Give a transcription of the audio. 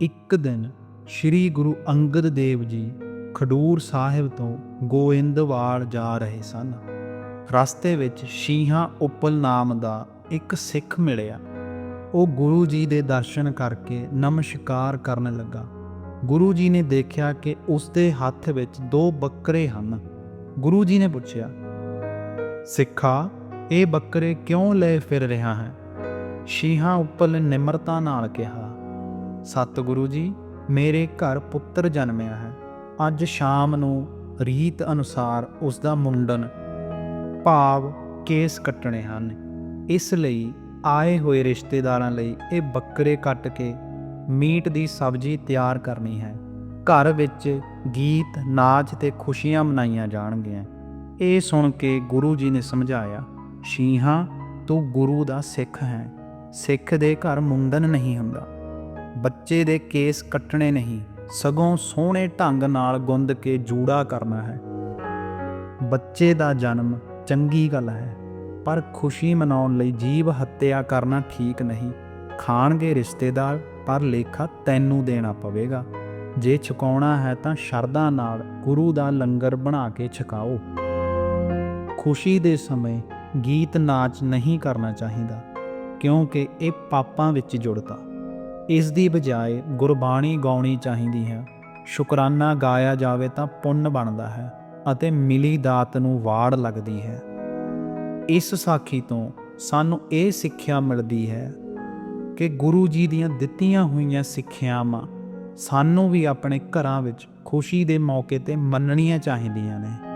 ਇੱਕ ਦਿਨ ਸ੍ਰੀ ਗੁਰੂ ਅੰਗਦ ਦੇਵ ਜੀ ਖਡੂਰ ਸਾਹਿਬ ਤੋਂ ਗੋਇੰਦਵਾਲ ਜਾ ਰਹੇ ਸਨ। ਰਸਤੇ ਵਿੱਚ ਸ਼ੀਹਾ ਉਪਲ ਨਾਮ ਦਾ ਇੱਕ ਸਿੱਖ ਮਿਲਿਆ। ਉਹ ਗੁਰੂ ਜੀ ਦੇ ਦਰਸ਼ਨ ਕਰਕੇ ਨਮਸਕਾਰ ਕਰਨ ਲੱਗਾ। ਗੁਰੂ ਜੀ ਨੇ ਦੇਖਿਆ ਕਿ ਉਸ ਦੇ ਹੱਥ ਵਿੱਚ ਦੋ ਬੱਕਰੇ ਹਨ। ਗੁਰੂ ਜੀ ਨੇ ਪੁੱਛਿਆ, ਸਿੱਖਾ, ਇਹ ਬੱਕਰੇ ਕਿਉਂ ਲੈ ਫਿਰ ਰਿਹਾ ਹੈ? ਸ਼ੀਹਾ ਉਪਲ ਨਿਮਰਤਾ ਨਾਲ ਕਿਹਾ ਸਤਿਗੁਰੂ ਜੀ, ਮੇਰੇ ਘਰ ਪੁੱਤਰ ਜਨਮਿਆ ਹੈ। ਅੱਜ ਸ਼ਾਮ ਨੂੰ ਰੀਤ ਅਨੁਸਾਰ ਉਸ ਦਾ ਮੁੰਡਨ ਭਾਵ ਕੇਸ ਕੱਟਣੇ ਹਨ। ਇਸ ਲਈ ਆਏ ਹੋਏ ਰਿਸ਼ਤੇਦਾਰਾਂ ਲਈ ਇਹ ਬੱਕਰੇ ਕੱਟ ਕੇ ਮੀਟ ਦੀ ਸਬਜ਼ੀ ਤਿਆਰ ਕਰਨੀ ਹੈ। ਘਰ ਵਿੱਚ ਗੀਤ, ਨਾਚ ਤੇ ਖੁਸ਼ੀਆਂ ਮਨਾਈਆਂ ਜਾਣਗੀਆਂ। ਇਹ ਸੁਣ ਕੇ ਗੁਰੂ ਜੀ ਨੇ ਸਮਝਾਇਆ, ਸ਼ੀਹਾ, ਤੂੰ ਗੁਰੂ ਦਾ ਸਿੱਖ ਹੈ। ਸਿੱਖ ਦੇ ਘਰ ਮੁੰਡਨ ਨਹੀਂ ਹੁੰਦਾ। ਬੱਚੇ ਦੇ ਕੇਸ ਕੱਟਣੇ ਨਹੀਂ, ਸਗੋਂ ਸੋਹਣੇ ਢੰਗ ਨਾਲ ਗੁੰਦ ਕੇ ਜੂੜਾ ਕਰਨਾ ਹੈ। ਬੱਚੇ ਦਾ ਜਨਮ ਚੰਗੀ ਗੱਲ ਹੈ, ਪਰ ਖੁਸ਼ੀ ਮਨਾਉਣ ਲਈ ਜੀਵ ਹੱਤਿਆ ਕਰਨਾ ਠੀਕ ਨਹੀਂ। ਖਾਣਗੇ ਰਿਸ਼ਤੇਦਾਰ, ਪਰ ਲੇਖਾ ਤੈਨੂੰ ਦੇਣਾ ਪਵੇਗਾ। ਜੇ ਛਕਾਉਣਾ ਹੈ ਤਾਂ ਸ਼ਰਧਾ ਨਾਲ ਗੁਰੂ ਦਾ ਲੰਗਰ ਬਣਾ ਕੇ ਛਕਾਓ। ਖੁਸ਼ੀ ਦੇ ਸਮੇਂ ਗੀਤ ਨਾਚ ਨਹੀਂ ਕਰਨਾ ਚਾਹੀਦਾ, ਕਿਉਂਕਿ ਇਹ ਪਾਪਾਂ ਵਿੱਚ ਜੁੜਦਾ। ਇਸ ਦੀ ਬਜਾਏ ਗੁਰਬਾਣੀ ਗਾਉਣੀ ਚਾਹੀਦੀ ਹੈ। ਸ਼ੁਕਰਾਨਾ ਗਾਇਆ ਜਾਵੇ ਤਾਂ ਪੁੰਨ ਬਣਦਾ ਹੈ ਅਤੇ ਮਿਲੀ ਦਾਤ ਨੂੰ ਵਾੜ ਲੱਗਦੀ ਹੈ। ਇਸ ਸਾਖੀ ਤੋਂ ਸਾਨੂੰ ਇਹ ਸਿੱਖਿਆ ਮਿਲਦੀ ਹੈ ਕਿ ਗੁਰੂ ਜੀ ਦੀਆਂ ਦਿੱਤੀਆਂ ਹੋਈਆਂ ਸਿੱਖਿਆਵਾਂ ਸਾਨੂੰ ਵੀ ਆਪਣੇ ਘਰਾਂ ਵਿੱਚ ਖੁਸ਼ੀ ਦੇ ਮੌਕੇ ਤੇ ਮੰਨਣੀਆਂ ਚਾਹੀਦੀਆਂ ਨੇ।